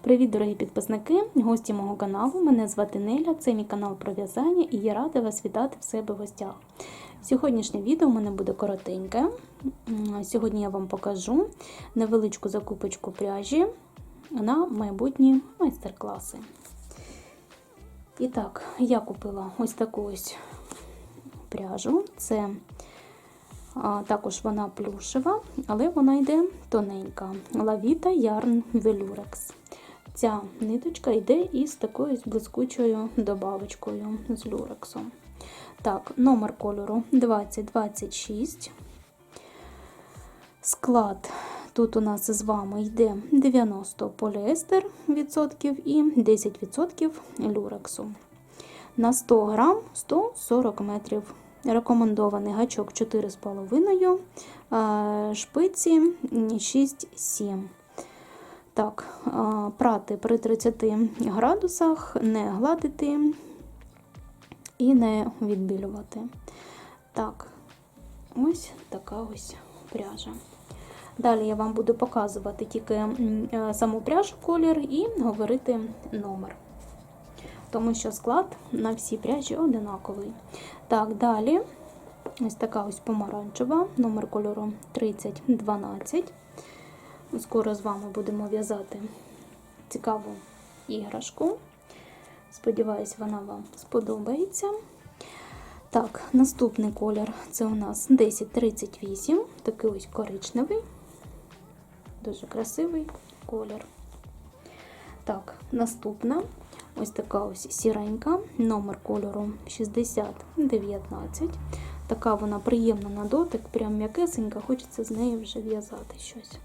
Привіт, дорогі підписники, гості мого каналу. Мене звати Неля, це мій канал про в'язання і я рада вас вітати в себе в гостях. Сьогоднішнє відео у мене буде коротеньке. Сьогодні я вам покажу невеличку закупочку пряжі на майбутні майстер-класи. І так, я купила ось таку ось пряжу. Це а, також вона плюшева, але вона йде тоненька. Lavita Yarn Velurex. Ця ниточка йде із такою блискучою добавочкою з люрексом. Так, номер кольору 2026. Склад тут у нас з вами йде 90 поліестер відсотків і 10% люрексу. На 100 грам 140 метрів. Рекомендований гачок 4,5, шпиці 6-7. Так, прати при 30 градусах, не гладити і не відбілювати. Так, ось така ось пряжа. Далі я вам буду показувати тільки е, саму пряжу колір і говорити номер. Тому що склад на всі пряжі одинаковий. Так, далі ось така ось помаранчева, номер кольору 3012. Скоро з вами будемо в'язати цікаву іграшку. Сподіваюсь, вона вам сподобається. Так, наступний колір це у нас 1038, такий ось коричневий, дуже красивий колір. Так, наступна ось така ось сіренька, номер кольору 6019. Така вона приємна на дотик, прям м'якесенька, хочеться з нею вже в'язати щось.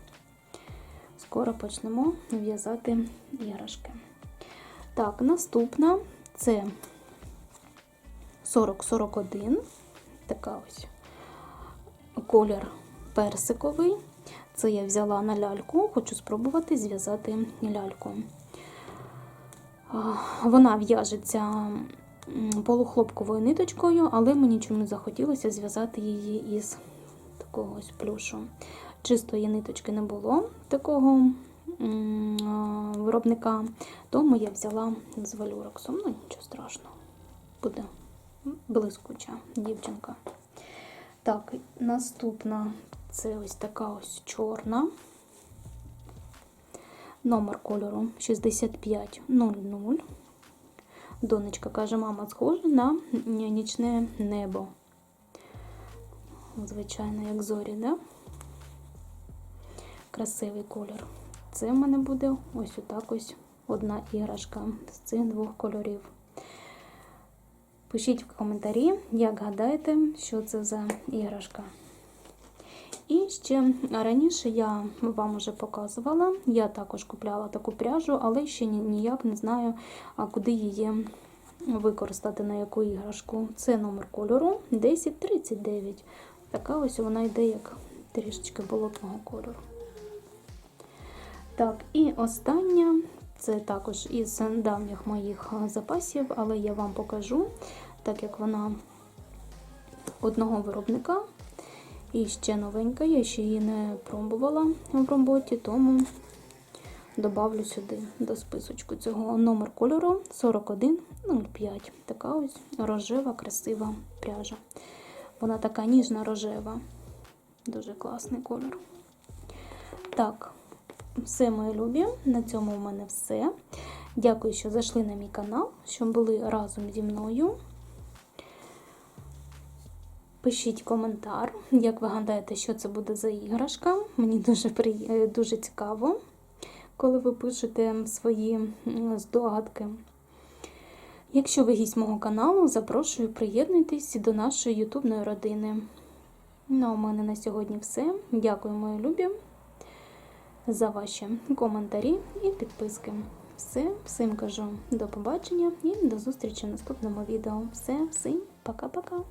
Скоро почнемо в'язати іграшки. Так, наступна це 4041. Така ось колір персиковий. Це я взяла на ляльку, хочу спробувати зв'язати ляльку. Вона в'яжеться полухлопковою ниточкою, але мені чому захотілося зв'язати її із такого ось плюшу. Чистої ниточки не було такого виробника, тому я взяла з валюрексом. Ну, нічого страшного, буде блискуча дівчинка. Так, наступна це ось така ось чорна. Номер кольору 6500. Донечка каже, мама, схожа на нічне небо. Звичайно, як зорі, да? Красивий колір. Це в мене буде ось отак ось одна іграшка з цих двох кольорів. Пишіть в коментарі, як гадаєте, що це за іграшка. І ще раніше я вам вже показувала, я також купляла таку пряжу, але ще ніяк не знаю, куди її використати, на яку іграшку. Це номер кольору 1039. Така ось вона йде як трішечки болотного кольору. Так, і остання, це також із давніх моїх запасів, але я вам покажу, так як вона одного виробника. І ще новенька, я ще її не пробувала в роботі, тому добавлю сюди до списочку цього номер кольору 4105. Така ось рожева, красива пряжа. Вона така ніжна рожева. Дуже класний кольор. Так, все, мої любі. На цьому у мене все. Дякую, що зайшли на мій канал, що були разом зі мною. Пишіть коментар, як ви гадаєте, що це буде за іграшка. Мені дуже при... дуже цікаво, коли ви пишете свої здогадки. Якщо ви гість мого каналу, запрошую приєднуйтесь до нашої ютубної родини. Ну, а у мене на сьогодні все. Дякую, мої любі, за ваші коментарі і підписки. Все, всім кажу до побачення і до зустрічі в наступному відео. Все, всім пока-пока!